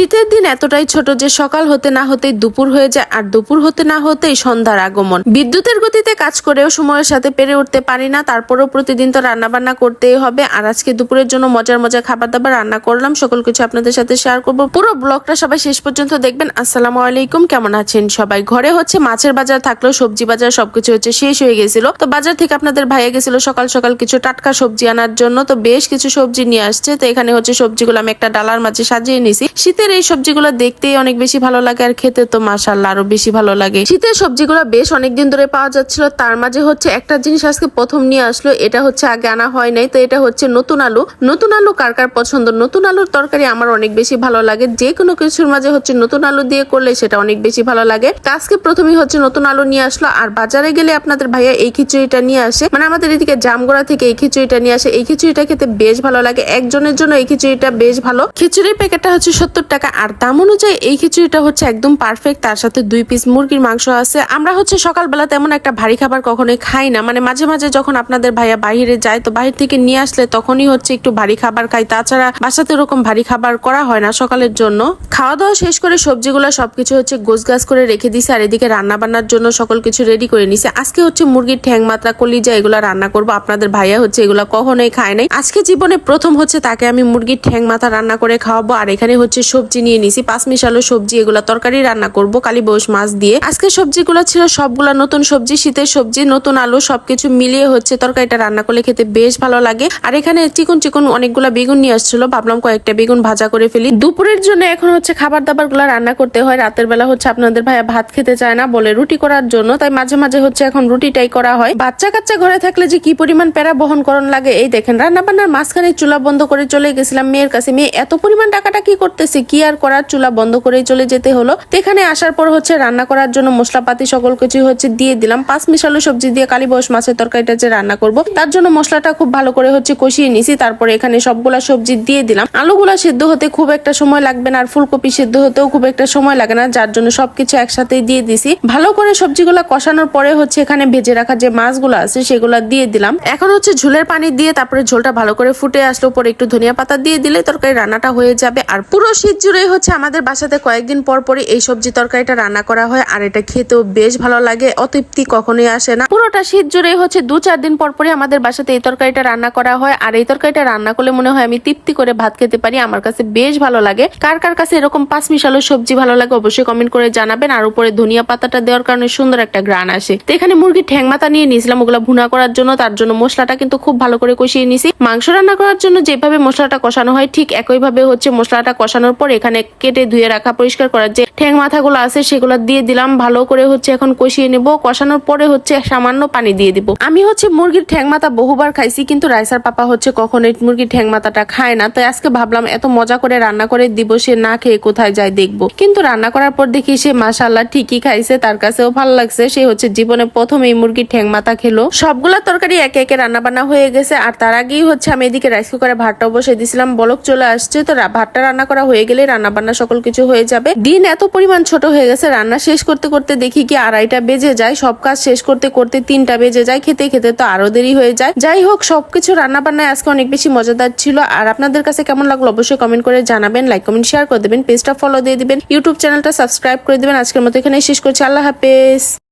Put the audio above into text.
শীতের দিন এতটাই ছোট যে সকাল হতে না হতেই দুপুর হয়ে যায় আর দুপুর হতে না হতেই সন্ধ্যার আগমন। বিদ্যুতের গতিতে কাজ করেও সময়ের সাথে পেরে উঠতে পারি না, তারপরেও প্রতিদিন তো রান্না বান্না করতেই হবে। আর আজকে দুপুরের জন্য মজার মজার খাবার দাবার রান্না করলাম, সকল কিছু আপনাদের সাথে শেয়ার করব। পুরো ব্লগটা সবাই শেষ পর্যন্ত দেখবেন। আসসালামু আলাইকুম, কেমন আছেন সবাই? ঘরে হচ্ছে মাছের বাজার থাকলেও সবজি বাজার সবকিছু হচ্ছে শেষ হয়ে গেছিল। তো বাজার থেকে আপনাদের ভাইয়া গেছিল সকাল সকাল কিছু টাটকা সবজি আনার জন্য। তো বেশ কিছু সবজি নিয়ে আসছে। তো এখানে হচ্ছে সবজিগুলো আমি একটা ডালার মাঝে সাজিয়ে নিছি। শীতের এই সবজিগুলো দেখতেই অনেক বেশি ভালো লাগে আর খেতে তো মাসাল্লাহ আরও বেশি ভালো লাগে। শীতের সবজিগুলো বেশ অনেকদিন ধরে পাওয়া যাচ্ছিল। তার মাঝে হচ্ছে একটা জিনিস আজকে প্রথম নিয়ে আসলো, এটা হচ্ছে আগে আনা হয় নাই, তো এটা হচ্ছে নতুন আলু। নতুন আলু কার কার পছন্দ? নতুন আলুর তরকারি আমার অনেক বেশি ভালো লাগে। যে কোনো কিছুর মাঝে হচ্ছে নতুন আলু দিয়ে করলে সেটা অনেক বেশি ভালো লাগে। আজকে প্রথমেই হচ্ছে নতুন আলু নিয়ে আসলো। আর বাজারে গেলে আপনাদের ভাইয়া এই খিচুড়িটা নিয়ে আসে। মানে আমাদের এদিকে জামগোড়া থেকে এই খিচুড়িটা নিয়ে আসে। এই খিচুড়িটা খেতে বেশ ভালো লাগে। একজনের জন্য এই খিচুড়িটা বেশ ভালো। খিচুড়ির প্যাকেটটা হচ্ছে সত্তর টাকা আর দাম অনুযায়ী এই খিচুড়িটা হচ্ছে একদম পারফেক্ট তার সাথে দুই পিস মুরগির মাংস আছে। আমরা হচ্ছে সকালবেলা তেমন একটা ভারী খাবার কখনোই খাই না। মানে মাঝে মাঝে যখন আপনাদের ভাইয়া বাইরে যায়, তো বাইরে থেকে নিয়ে আসলে তখনই হচ্ছে একটু ভারী খাবার খাই। তাছাড়া বাসাতে ওরকম ভারী খাবার করা হয় না সকালের জন্য। খাওয়া দাওয়া শেষ করে সবজিগুলো সবকিছু হচ্ছে গোছ গাছ করে রেখে দিছে, আর এদিকে রান্না বান্নার জন্য সকল কিছু রেডি করে নিছে। আজকে হচ্ছে মুরগির ঠ্যাং, মাত্রা, কলিজা এগুলো রান্না করব। আপনাদের ভাইয়া হচ্ছে এগুলো কখনোই খায় নাই। আজকে জীবনে প্রথম হচ্ছে তাকে আমি মুরগির ঠ্যাং, মাথা রান্না করে খাওয়াবো। আর এখানে হচ্ছে সবজি নিয়ে নিছি পাঁচ মিশালো সবজি, এগুলা তরকারি রান্না করব, কালী বউস মাছ দিয়ে। আজকে সবজিগুলো ছিল সবগুলা নতুন সবজি, শীতের সবজি, নতুন আলু, সবকিছু মিলিয়ে হচ্ছে তরকারিটা রান্না করলে খেতে বেশ ভালো লাগে। আর এখানে চিকন চিকন অনেকগুলা বেগুন নিয়ে আসছিল, ভাবলাম কয়েকটা বেগুন ভাজা করে ফেলি। দুপুরের জন্য এখন হচ্ছে খাবার দাবারগুলা রান্না করতে হয়, রাতের বেলা হচ্ছে আপনাদের ভাইয়া ভাত খেতে চায় না বলে রুটি করার জন্য, তাই মাঝে মাঝে হচ্ছে এখন রুটিটাই করা হয়। বাচ্চা কাচ্চা ঘরে থাকলে যে কি পরিমাণ প্যারা বহন করণ লাগে, এই দেখেন রান্না বান্নার মাঝখানে চুলা বন্ধ করে চলে গেছিলাম মেয়ের কাছে। মেয়ে এত পরিমাণ টাকাটা কি করতেছে কি আর করার? চুলা বন্ধ করেই চলে যেতে হলো। এখানে আসার পর হচ্ছে রান্না করার জন্য মশলাপাতি সকল কিছু হচ্ছে দিয়ে দিলাম। পাঁচ মিশালো সবজি দিয়ে কালী বস মাছের তরকারিটা যে রান্না করব, তার জন্য মশলাটা খুব ভালো করে হচ্ছে কষিয়ে নিছি। তারপরে এখানে সবগুলা সবজি দিয়ে দিলাম। আলুগুলা সিদ্ধ হতে খুব একটা সময় লাগবে না, আর ফুলকপি সিদ্ধ হতেও খুব একটা সময় লাগে না, যার জন্য সবকিছু একসাথে দিয়ে দিছি। ভালো করে সবজিগুলা কষানোর পরে হচ্ছে এখানে ভেজে রাখা যে মাছগুলো আছে, সেগুলা দিয়ে দিলাম। এখন হচ্ছে ঝোলের পানি দিয়ে তারপরে ঝোলটা ভালো করে ফুটে আসলো। পরে একটু ধনিয়া পাতা দিয়ে দিলে তরকারি রান্নাটা হয়ে যাবে। আর পুরো শীত জুড়েই হচ্ছে আমাদের বাসাতে কয়েকদিন পর পরই এই সবজি তরকারিটা রান্না করা হয়, আর এটা খেতেও বেশ ভালো লাগে, অতৃপ্তি কখনোই আসে না। পুরোটা শীত জুড়েই হচ্ছে দু চার দিন পর পরই আমাদের বাসাতে এই তরকারিটা রান্না করা হয়, আর এই তরকারিটা রান্না করলে মনে হয় আমি তৃপ্তি করে ভাত খেতে পারি, আমার কাছে বেশ ভালো লাগে। কার কার কাছে এরকম পাঁচ মিশালো সবজি ভালো লাগে অবশ্যই কমেন্ট করে জানাবেন, আর উপরে ধনিয়া পাতাটা দেওয়ার কারণে সুন্দর একটা গ্রান আসে। তো এখানে মুরগির ঠ্যাং মাথা নিয়ে নিয়েছিলাম, ওগুলা ভুনা করার জন্য, তার জন্য মশলাটা কিন্তু খুব ভালো করে কষিয়ে নিছি। মাংস রান্না করার জন্য যেভাবে মশলাটা কষানো হয়, ঠিক একইভাবে হচ্ছে মশলাটা কষানোর পর এখানে কেটে ধুয়ে রাখা, পরিষ্কার করার যে ঠ্যাং মাথাগুলো আছে সেগুলো দিয়ে দিলাম। ভালো করে হচ্ছে এখন কষিয়ে নেব। কষানোর পরে হচ্ছে সামান্য পানি দিয়ে দিব। আমি হচ্ছে মুরগির ঠ্যাং মাথা বহুবার খাইছি, কিন্তু রাইসার পাপা হচ্ছে কখনো মুরগির ঠ্যাং মাথাটা খায় না। তাই আজকে ভাবলাম এত মজা করে রান্না করে দিব, সে না খেয়ে কোথায় যায় দেখব। কিন্তু রান্না করার পর দেখি সে মাসাল্লাহ ঠিকই খাইছে, তার কাছেও ভালো লাগছে। সে হচ্ছে জীবনে প্রথম এই মুরগির ঠ্যাং মাথা খেলো। সবগুলা তরকারি একে একে রান্না বান্না হয়ে গেছে। আর তার আগেই হচ্ছে আমি এদিকে রাইস কুকারে ভাতটা বসে দিছিলাম। বলক চলে আসছে, তো ভাতটা রান্না করা হয়ে গেলে রান্না বান্না সকল কিছু হয়ে যাবে। দিন এত পরিমাণ ছোট হয়ে গেছে, রান্না শেষ করতে করতে দেখি কি আড়াইটা বেজে যায়। সব কাজ শেষ করতে করতে তিনটা বেজে যায়, খেতে খেতে তো আরও দেরি হয়ে যায়। যাই হোক, সবকিছু রান্না বান্নায় আজকে অনেক বেশি মজাদার ছিল। আর আপনাদের কাছে কেমন লাগল অবশ্যই কমেন্ট করে জানাবেন লাইক কমেন্ট শেয়ার করে দেবেন পেজটা ফলো দিয়ে দিবেন ইউটিউব চ্যানেলটা সাবস্ক্রাইব করে দিবেন। আজকের মতো এখানে শেষ করছি। আল্লাহ হাফেজ।